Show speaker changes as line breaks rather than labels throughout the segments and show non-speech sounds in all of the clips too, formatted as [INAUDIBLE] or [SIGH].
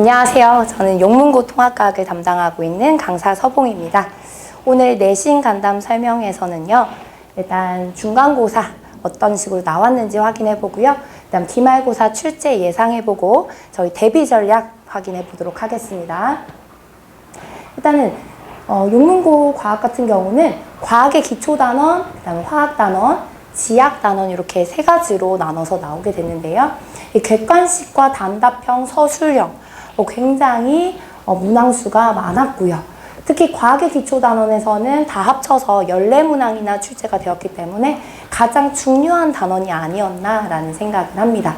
안녕하세요. 저는 용문고 통합과학을 담당하고 있는 강사 서봉입니다. 오늘 내신 간담 설명에서는요. 일단 중간고사 어떤 식으로 나왔는지 확인해 보고요. 그다음 기말고사 출제 예상해 보고 저희 대비 전략 확인해 보도록 하겠습니다. 일단은 어, 용문고 과학 같은 경우는 과학의 기초 단원, 그다음에 화학 단원, 지약 단원 이렇게 세 가지로 나눠서 나오게 됐는데요. 이 객관식과 단답형, 서술형 어, 굉장히 어, 문항수가 많았고요. 특히 과학의 기초 단원에서는 다 합쳐서 14문항이나 출제가 되었기 때문에 가장 중요한 단원이 아니었나라는 생각을 합니다.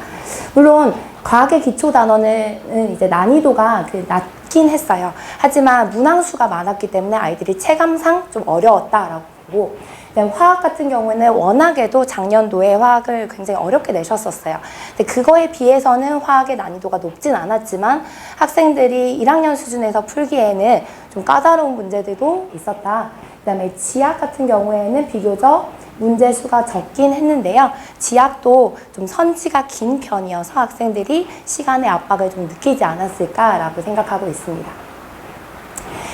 물론 과학의 기초 단원은 이제 난이도가 그 낮긴 했어요. 하지만 문항수가 많았기 때문에 아이들이 체감상 좀 어려웠다라고 보고 화학 같은 경우에는 워낙에도 작년도에 화학을 굉장히 어렵게 내셨었어요. 근데 그거에 비해서는 화학의 난이도가 높진 않았지만 학생들이 1학년 수준에서 풀기에는 좀 까다로운 문제들도 있었다. 그다음에 지학 같은 경우에는 비교적 문제 수가 적긴 했는데요. 지학도 좀 선지가 긴 편이어서 학생들이 시간의 압박을 좀 느끼지 않았을까라고 생각하고 있습니다.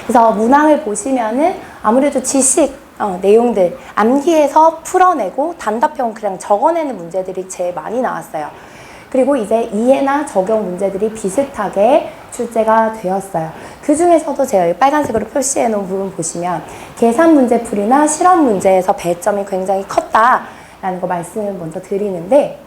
그래서 문항을 보시면은 아무래도 지식 어, 내용들 암기해서 풀어내고 단답형 그냥 적어내는 문제들이 제일 많이 나왔어요. 그리고 이제 이해나 적용 문제들이 비슷하게 출제가 되었어요. 그 중에서도 제가 빨간색으로 표시해 놓은 부분 보시면 계산 문제 풀이나 실험 문제에서 배점이 굉장히 컸다라는 거 말씀을 먼저 드리는데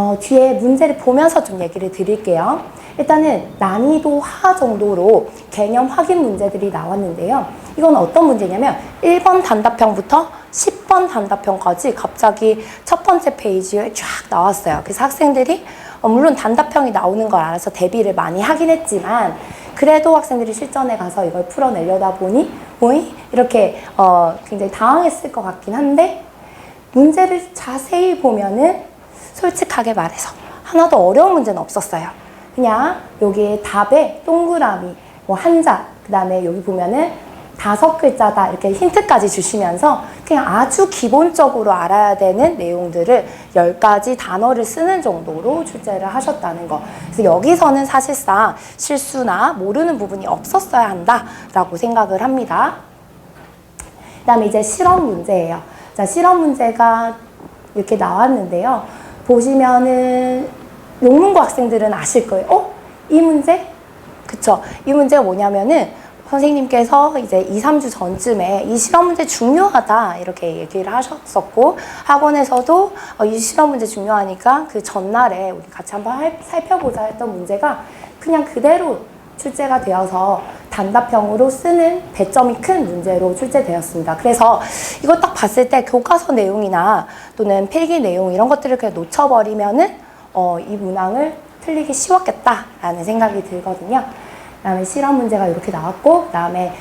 어, 뒤에 문제를 보면서 좀 얘기를 드릴게요. 일단은 난이도 하 정도로 개념 확인 문제들이 나왔는데요. 이건 어떤 문제냐면 1번 단답형부터 10번 단답형까지 갑자기 첫 번째 페이지에 쫙 나왔어요. 그래서 학생들이 어, 물론 단답형이 나오는 걸 알아서 대비를 많이 하긴 했지만 그래도 학생들이 실전에 가서 이걸 풀어내려다 보니 뭐이 이렇게 어, 굉장히 당황했을 것 같긴 한데 문제를 자세히 보면은 솔직하게 말해서 하나도 어려운 문제는 없었어요. 그냥 여기 답에 동그라미, 뭐 한자, 그 다음에 여기 보면은 다섯 글자다 이렇게 힌트까지 주시면서 그냥 아주 기본적으로 알아야 되는 내용들을 열 가지 단어를 쓰는 정도로 출제를 하셨다는 거. 그래서 여기서는 사실상 실수나 모르는 부분이 없었어야 한다라고 생각을 합니다. 그 다음에 이제 실험 문제예요. 자, 실험 문제가 이렇게 나왔는데요. 보시면은 용문고 학생들은 아실 거예요. 어? 이 문제? 그쵸. 이 문제가 뭐냐면은 선생님께서 이제 2, 3주 전쯤에 이 실험 문제 중요하다 이렇게 얘기를 하셨었고 학원에서도 어, 이 실험 문제 중요하니까 그 전날에 우리 같이 한번 할- 살펴보자 했던 문제가 그냥 그대로 출제가 되어서 단답형으로 쓰는 배점이 큰 문제로 출제되었습니다. 그래서 이거 딱 봤을 때 교과서 내용이나 또는 필기 내용 이런 것들을 그냥 놓쳐버리면은 어, 이 문항을 틀리기 쉬웠겠다라는 생각이 들거든요. 그다음에 실험 문제가 이렇게 나왔고, 그다음에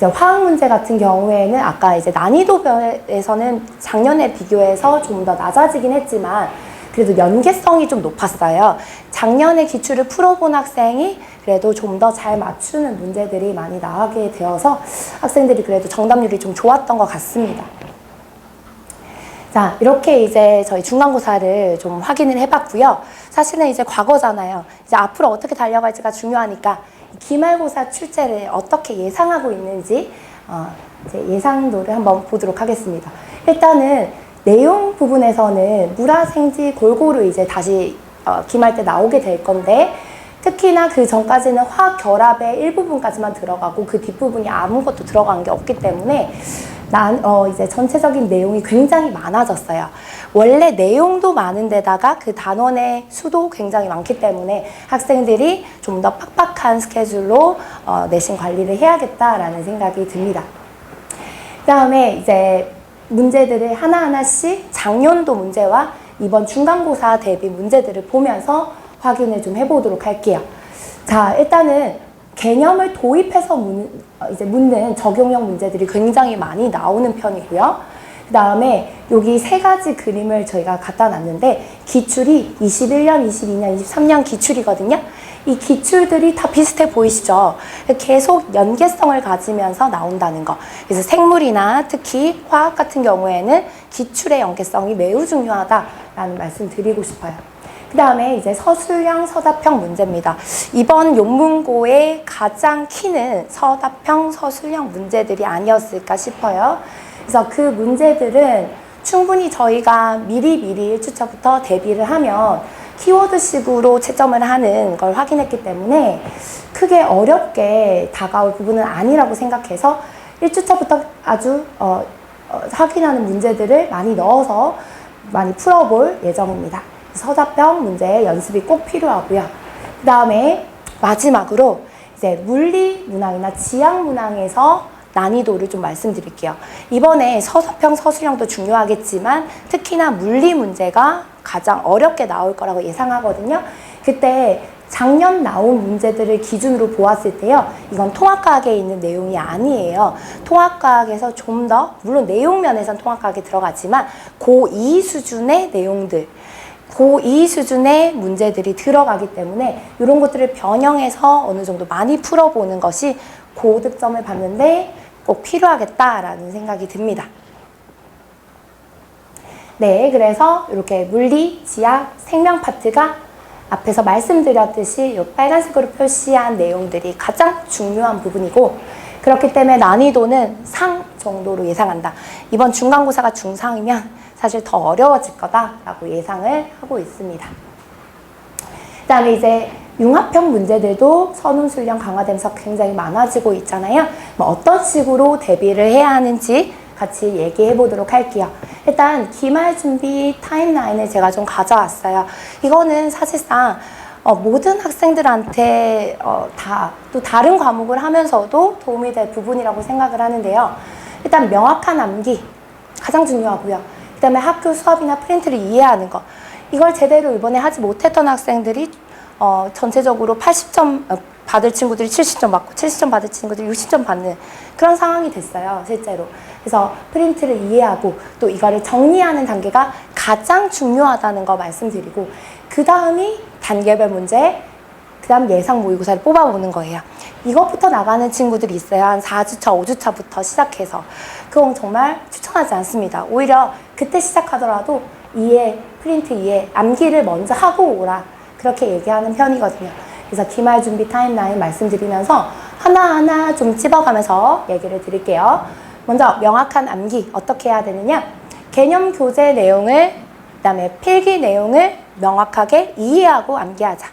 화학 문제 같은 경우에는 아까 이제 난이도별에서는 작년에 비교해서 좀 더 낮아지긴 했지만 그래도 연계성이 좀 높았어요. 작년에 기출을 풀어본 학생이 그래도 좀 더 잘 맞추는 문제들이 많이 나오게 되어서 학생들이 그래도 정답률이 좀 좋았던 것 같습니다. 자, 이렇게 이제 저희 중간고사를 좀 확인을 해봤고요. 사실은 이제 과거잖아요. 이제 앞으로 어떻게 달려갈지가 중요하니까 기말고사 출제를 어떻게 예상하고 있는지 어, 이제 예상도를 한번 보도록 하겠습니다. 일단은 내용 부분에서는 물화생지 골고루 이제 다시 어, 기말 때 나오게 될 건데 특히나 그 전까지는 화학 결합의 일부분까지만 들어가고 그 뒷부분이 아무것도 들어간 게 없기 때문에 난, 어, 이제 전체적인 내용이 굉장히 많아졌어요. 원래 내용도 많은데다가 그 단원의 수도 굉장히 많기 때문에 학생들이 좀 더 빡빡한 스케줄로 어, 내신 관리를 해야겠다라는 생각이 듭니다. 그 다음에 이제 문제들을 하나하나씩 작년도 문제와 이번 중간고사 대비 문제들을 보면서 확인을 좀 해보도록 할게요. 자, 일단은 개념을 도입해서 문, 어, 이제 묻는 적용형 문제들이 굉장히 많이 나오는 편이고요. 그 다음에 여기 세 가지 그림을 저희가 갖다 놨는데 기출이 21년, 22년, 23년 기출이거든요. 이 기출들이 다 비슷해 보이시죠? 계속 연계성을 가지면서 나온다는 거. 그래서 생물이나 특히 화학 같은 경우에는 기출의 연계성이 매우 중요하다라는 말씀 드리고 싶어요. 그 다음에 이제 서술형 서답형 문제입니다. 이번 논문고의 가장 키는 서답형 서술형 문제들이 아니었을까 싶어요. 그래서 그 문제들은 충분히 저희가 미리미리 1주차부터 대비를 하면 키워드식으로 채점을 하는 걸 확인했기 때문에 크게 어렵게 다가올 부분은 아니라고 생각해서 1주차부터 아주 어, 어, 확인하는 문제들을 많이 넣어서 많이 풀어볼 예정입니다. 서답형 문제 연습이 꼭 필요하고요. 그 다음에 마지막으로 이제 물리 문항이나 지학 문항에서 난이도를 좀 말씀드릴게요. 이번에 서서평 서술형도 중요하겠지만 특히나 물리 문제가 가장 어렵게 나올 거라고 예상하거든요. 그때 작년 나온 문제들을 기준으로 보았을 때요. 이건 통합과학에 있는 내용이 아니에요. 통합과학에서 좀 더, 물론 내용 면에선 통합과학에 들어가지만 고2 수준의 내용들, 고2 수준의 문제들이 들어가기 때문에 이런 것들을 변형해서 어느 정도 많이 풀어보는 것이 고득점을 받는데 꼭 필요하겠다라는 생각이 듭니다. 네, 그래서 이렇게 물리, 지학, 생명 파트가 앞에서 말씀드렸듯이 이 빨간색으로 표시한 내용들이 가장 중요한 부분이고 그렇기 때문에 난이도는 상 정도로 예상한다. 이번 중간고사가 중상이면 사실 더 어려워질 거다라고 예상을 하고 있습니다. 그 다음에 이제 융합형 문제들도 선훈 훈련 강화되면서 굉장히 많아지고 있잖아요. 뭐 어떤 식으로 대비를 해야 하는지 같이 얘기해 보도록 할게요. 일단 기말 준비 타임라인을 제가 좀 가져왔어요. 이거는 사실상 어, 모든 학생들한테 어, 다또 다른 과목을 하면서도 도움이 될 부분이라고 생각을 하는데요. 일단 명확한 암기 가장 중요하고요. 그다음에 학교 수업이나 프린트를 이해하는 거 이걸 제대로 이번에 하지 못했던 학생들이 어, 전체적으로 80점 어, 받을 친구들이 70점 받고 70점 받을 친구들이 60점 받는 그런 상황이 됐어요, 실제로. 그래서 프린트를 이해하고 또 이거를 정리하는 단계가 가장 중요하다는 거 말씀드리고 그 다음이 단계별 문제, 그 다음 예상 모의고사를 뽑아보는 거예요. 이것부터 나가는 친구들이 있어요. 한 4주차, 5주차부터 시작해서. 그건 정말 추천하지 않습니다. 오히려 그때 시작하더라도 이해, 프린트 이해, 암기를 먼저 하고 오라. 그렇게 얘기하는 편이거든요. 그래서 기말 준비 타임라인 말씀드리면서 하나하나 좀 찝어가면서 얘기를 드릴게요. 먼저 명확한 암기 어떻게 해야 되느냐? 개념 교재 내용을 그다음에 필기 내용을 명확하게 이해하고 암기하자.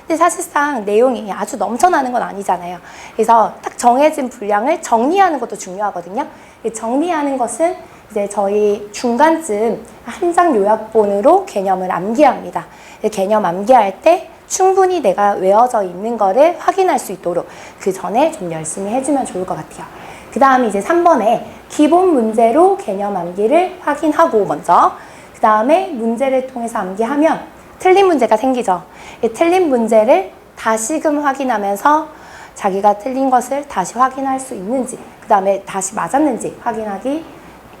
근데 사실상 내용이 아주 넘쳐나는 건 아니잖아요. 그래서 딱 정해진 분량을 정리하는 것도 중요하거든요. 이 정리하는 것은 이제 저희 중간쯤 한 장 요약본으로 개념을 암기합니다. 이 개념 암기할 때 충분히 내가 외워져 있는 거를 확인할 수 있도록 그 전에 좀 열심히 해주면 좋을 것 같아요. 그 다음에 이제 3번에 기본 문제로 개념 암기를 확인하고 먼저 그 다음에 문제를 통해서 암기하면 틀린 문제가 생기죠. 이 틀린 문제를 다시금 확인하면서 자기가 틀린 것을 다시 확인할 수 있는지 그 다음에 다시 맞았는지 확인하기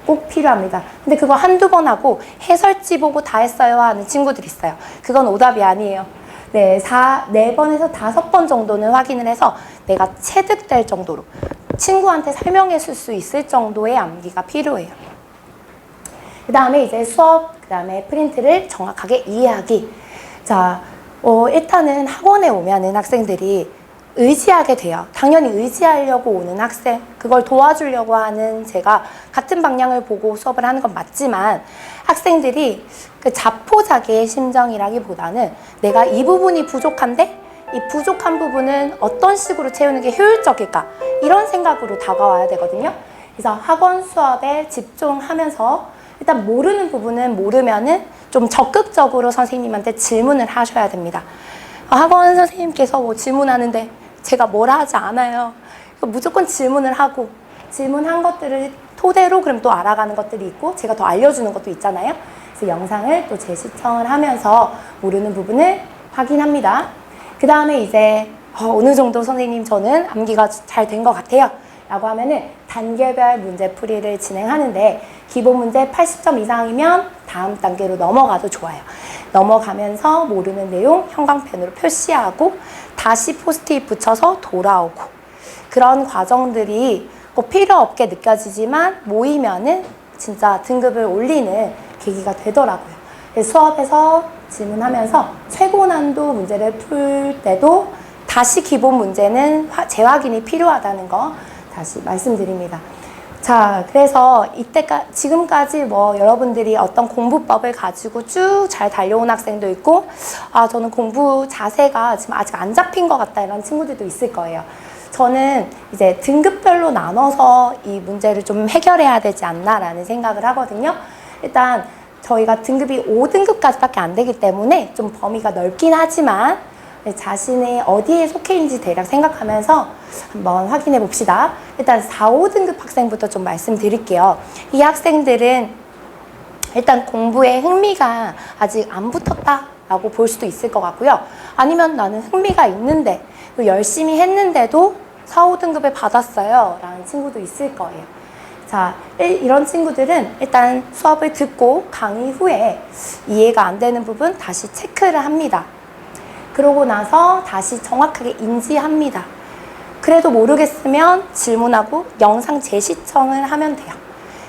꼭 필요합니다. 근데 그거 한두 번 하고 해설지 보고 다 했어요 하는 친구들 있어요. 그건 오답이 아니에요. 네, 4, 4번에서 5번 정도는 확인을 해서 내가 체득될 정도로 친구한테 설명해 줄 수 있을 정도의 암기가 필요해요. 그 다음에 이제 수업, 그 다음에 프린트를 정확하게 이해하기. 자, 어, 일단은 학원에 오면은 학생들이 의지하게 돼요. 당연히 의지하려고 오는 학생, 그걸 도와주려고 하는 제가 같은 방향을 보고 수업을 하는 건 맞지만 학생들이 그 자포자기의 심정이라기보다는 내가 이 부분이 부족한데 이 부족한 부분은 어떤 식으로 채우는 게 효율적일까 이런 생각으로 다가와야 되거든요. 그래서 학원 수업에 집중하면서 일단 모르는 부분은 모르면은 좀 적극적으로 선생님한테 질문을 하셔야 됩니다. 학원 선생님께서 뭐 질문하는데 제가 뭐라 하지 않아요. 무조건 질문을 하고 질문한 것들을 토대로 그럼 또 알아가는 것들이 있고 제가 더 알려주는 것도 있잖아요. 그래서 영상을 또 재시청을 하면서 모르는 부분을 확인합니다. 그 다음에 이제 어, 느 정도 선생님 저는 암기가 잘 된 것 같아요. 라고 하면은 단계별 문제 풀이를 진행하는데 기본 문제 80점 이상이면 다음 단계로 넘어가도 좋아요. 넘어가면서 모르는 내용 형광펜으로 표시하고 다시 포스트잇 붙여서 돌아오고 그런 과정들이 꼭 필요 없게 느껴지지만 모이면은 진짜 등급을 올리는 계기가 되더라고요. 수업에서 질문하면서 최고 난도 문제를 풀 때도 다시 기본 문제는 화- 재확인이 필요하다는 거 다시 말씀드립니다. 자, 그래서 이때까 지금까지 뭐 여러분들이 어떤 공부법을 가지고 쭉 잘 달려온 학생도 있고, 아, 저는 공부 자세가 지금 아직 안 잡힌 것 같다 이런 친구들도 있을 거예요. 저는 이제 등급별로 나눠서 이 문제를 좀 해결해야 되지 않나라는 생각을 하거든요. 일단 저희가 등급이 5등급까지밖에 안 되기 때문에 좀 범위가 넓긴 하지만 네, 자신이 어디에 속해 있는지 대략 생각하면서 한번 확인해 봅시다. 일단 4, 5등급 학생부터 좀 말씀드릴게요. 이 학생들은 일단 공부에 흥미가 아직 안 붙었다 라고 볼 수도 있을 것 같고요. 아니면 나는 흥미가 있는데 또 열심히 했는데도 4, 5등급을 받았어요. 라는 친구도 있을 거예요. 자, 일- 이런 친구들은 일단 수업을 듣고 강의 후에 이해가 안 되는 부분 다시 체크를 합니다. 그러고 나서 다시 정확하게 인지합니다. 그래도 모르겠으면 질문하고 영상 재시청을 하면 돼요.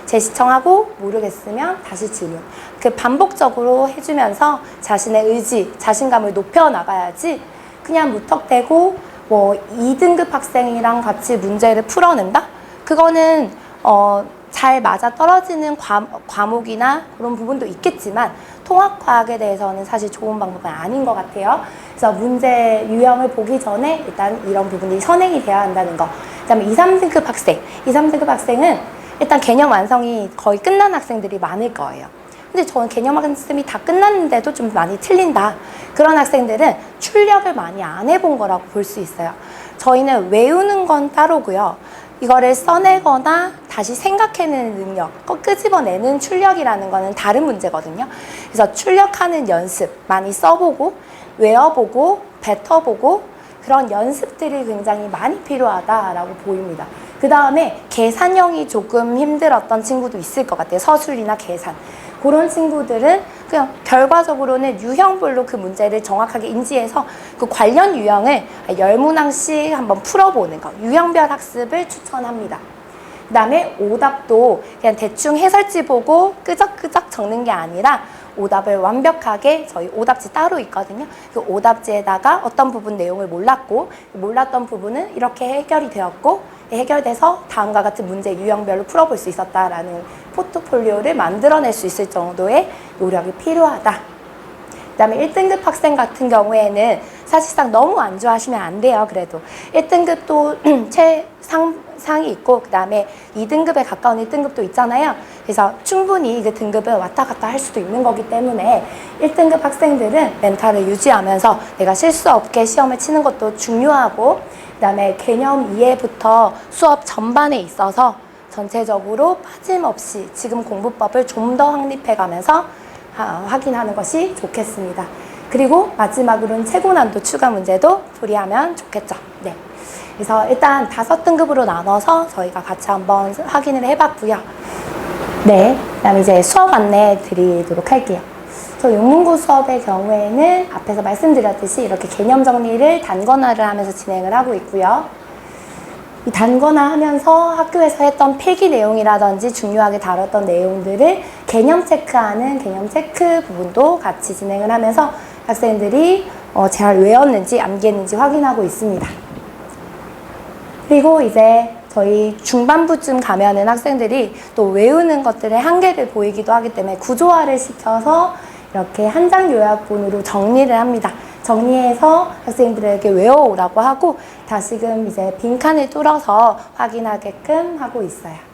재시청하고 모르겠으면 다시 질문. 그 반복적으로 해주면서 자신의 의지, 자신감을 높여 나가야지 그냥 무턱대고 뭐 2등급 학생이랑 같이 문제를 풀어낸다? 그거는 어, 잘 맞아 떨어지는 과, 과목이나 그런 부분도 있겠지만 통합과학에 대해서는 사실 좋은 방법은 아닌 것 같아요. 그래서 문제 유형을 보기 전에 일단 이런 부분이 선행이 돼야 한다는 거. 그 다음에 2, 3등급 학생. 2, 3등급 학생은 일단 개념 완성이 거의 끝난 학생들이 많을 거예요. 근데 저는 개념 학습이 다 끝났는데도 좀 많이 틀린다. 그런 학생들은 출력을 많이 안 해본 거라고 볼 수 있어요. 저희는 외우는 건 따로고요. 이거를 써내거나 다시 생각해내는 능력, 거 끄집어내는 출력이라는 거는 다른 문제거든요. 그래서 출력하는 연습 많이 써보고, 외워보고, 뱉어보고, 그런 연습들이 굉장히 많이 필요하다라고 보입니다. 그 다음에 계산형이 조금 힘들었던 친구도 있을 것 같아요. 서술이나 계산. 그런 친구들은 그냥 결과적으로는 유형별로 그 문제를 정확하게 인지해서 그 관련 유형을 열 문항씩 한번 풀어보는 거. 유형별 학습을 추천합니다. 그 다음에 오답도 그냥 대충 해설지 보고 끄적끄적 적는 게 아니라 오답을 완벽하게 저희 오답지 따로 있거든요. 그 오답지에다가 어떤 부분 내용을 몰랐고 몰랐던 부분은 이렇게 해결이 되었고 해결돼서 다음과 같은 문제 유형별로 풀어볼 수 있었다라는 포트폴리오를 만들어낼 수 있을 정도의 노력이 필요하다. 그 다음에 1등급 학생 같은 경우에는 사실상 너무 안 좋아하시면 안 돼요. 그래도 1등급도 최상 [CLEARS THROAT] 상이 있고 그 다음에 2등급에 가까운 1등급도 있잖아요. 그래서 충분히 그 등급을 왔다 갔다 할 수도 있는 거기 때문에 1등급 학생들은 멘탈을 유지하면서 내가 실수 없게 시험을 치는 것도 중요하고 그 다음에 개념 이해부터 수업 전반에 있어서 전체적으로 빠짐없이 지금 공부법을 좀 더 확립해 가면서 하- 확인하는 것이 좋겠습니다. 그리고 마지막으로는 최고 난도 추가 문제도 풀이하면 좋겠죠. 네. 그래서 일단 다섯 등급으로 나눠서 저희가 같이 한번 확인을 해봤고요. 네. 그다음에 이제 수업 안내 드리도록 할게요. 저 영문고 수업의 경우에는 앞에서 말씀드렸듯이 이렇게 개념 정리를 단권화를 하면서 진행을 하고 있고요. 이 단거나 하면서 학교에서 했던 필기 내용이라든지 중요하게 다뤘던 내용들을 개념 체크하는 개념 체크 부분도 같이 진행을 하면서 학생들이 어, 잘 외웠는지 암기했는지 확인하고 있습니다. 그리고 이제 저희 중반부쯤 가면은 학생들이 또 외우는 것들의 한계를 보이기도 하기 때문에 구조화를 시켜서 이렇게 한 장 요약본으로 정리를 합니다. 정리해서 학생들에게 외워오라고 하고 다시금 이제 빈칸을 뚫어서 확인하게끔 하고 있어요.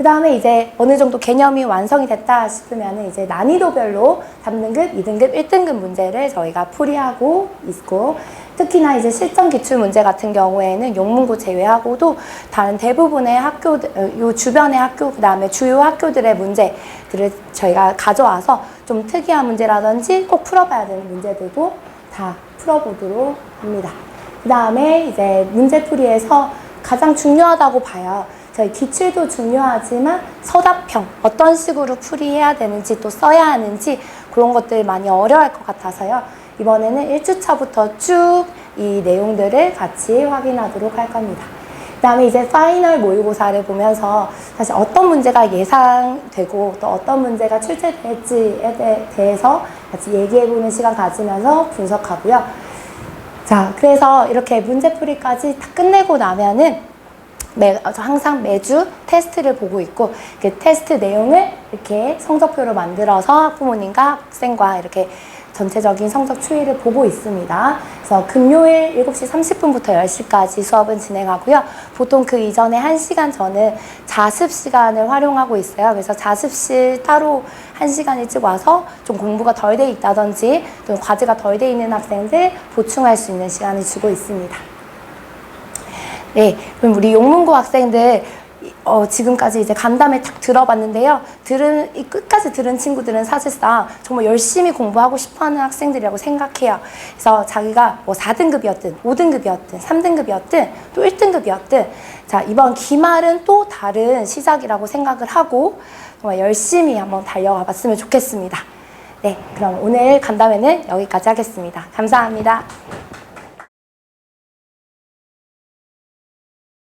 그 다음에 이제 어느 정도 개념이 완성이 됐다 싶으면 이제 난이도별로 3등급, 2등급, 1등급 문제를 저희가 풀이하고 있고 특히나 이제 실전 기출 문제 같은 경우에는 용문고 제외하고도 다른 대부분의 학교, 어, 요 주변의 학교, 그 다음에 주요 학교들의 문제들을 저희가 가져와서 좀 특이한 문제라든지 꼭 풀어봐야 되는 문제들도 다 풀어보도록 합니다. 그 다음에 이제 문제풀이에서 가장 중요하다고 봐요. 저희 기출도 중요하지만 서답형 어떤 식으로 풀이해야 되는지 또 써야 하는지 그런 것들 많이 어려워할 것 같아서요. 이번에는 1주차부터 쭉 이 내용들을 같이 확인하도록 할 겁니다. 그다음에 이제 파이널 모의고사를 보면서 사실 어떤 문제가 예상되고 또 어떤 문제가 출제될지에 대- 대해서 같이 얘기해보는 시간 가지면서 분석하고요. 자, 그래서 이렇게 문제풀이까지 다 끝내고 나면은 매, 항상 매주 테스트를 보고 있고 그 테스트 내용을 이렇게 성적표로 만들어서 학부모님과 학생과 이렇게 전체적인 성적 추이를 보고 있습니다. 그래서 금요일 7시 30분부터 10시까지 수업은 진행하고요. 보통 그 이전에 1시간 전은 자습 시간을 활용하고 있어요. 그래서 자습실 따로 1시간 일찍 와서 좀 공부가 덜 돼 있다든지 또 과제가 덜 돼 있는 학생들 보충할 수 있는 시간을 주고 있습니다. 네, 그럼 우리 용문고 학생들 어, 지금까지 이제 간담회 딱 들어봤는데요. 들은 이 끝까지 들은 친구들은 사실상 정말 열심히 공부하고 싶어 하는 학생들이라고 생각해요. 그래서 자기가 뭐 4등급이었든 5등급이었든 3등급이었든 또 1등급이었든 자 이번 기말은 또 다른 시작이라고 생각을 하고 정말 열심히 한번 달려가 봤으면 좋겠습니다. 네, 그럼 오늘 간담회는 여기까지 하겠습니다. 감사합니다.